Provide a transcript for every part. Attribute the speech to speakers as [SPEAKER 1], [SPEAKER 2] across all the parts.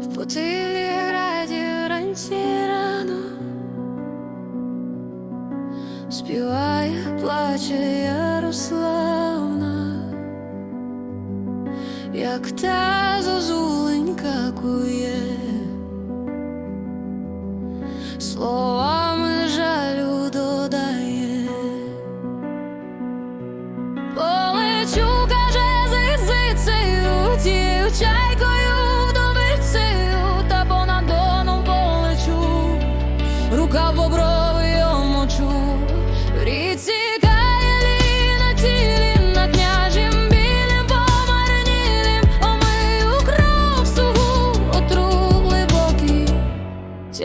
[SPEAKER 1] В путилі ради ранці рано співає, плаче Ярославна, як та.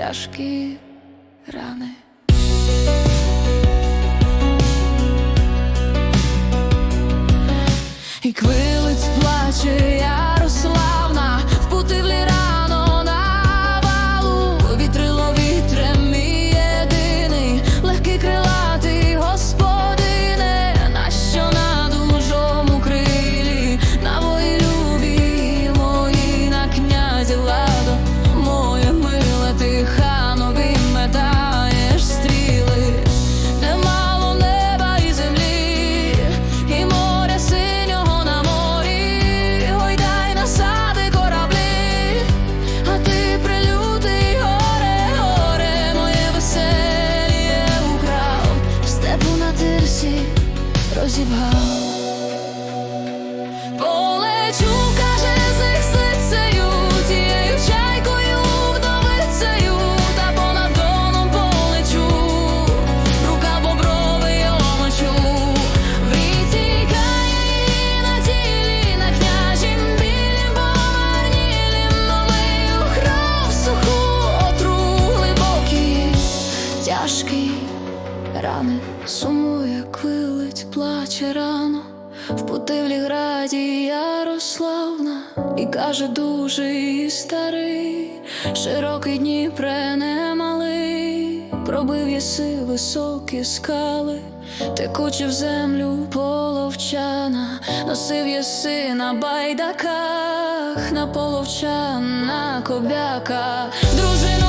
[SPEAKER 1] тяжкі рани. І квилець плаче. сумує, квилить, плаче рано, в будивлі граді Ярославна, і каже, дуже старий, широкий Дніпре немалий, пробив єси високі скали, текучи в землю половчана, носив єси на байдаках, на половчан, на кобяка, дружина.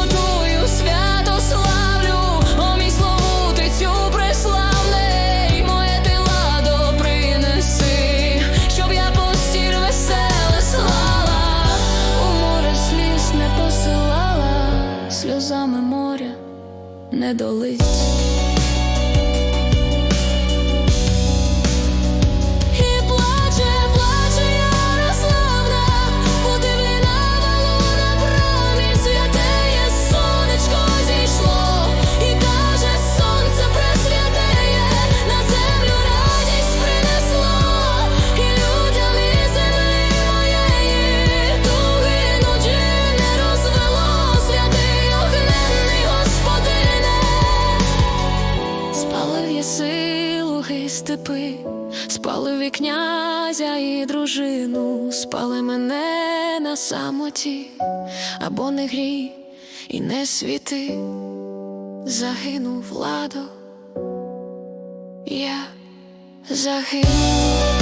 [SPEAKER 1] не долить. степи, спали вікнязя і дружину, спали мене на самоті, або не грій і не світи, загинув ладо, я загинув.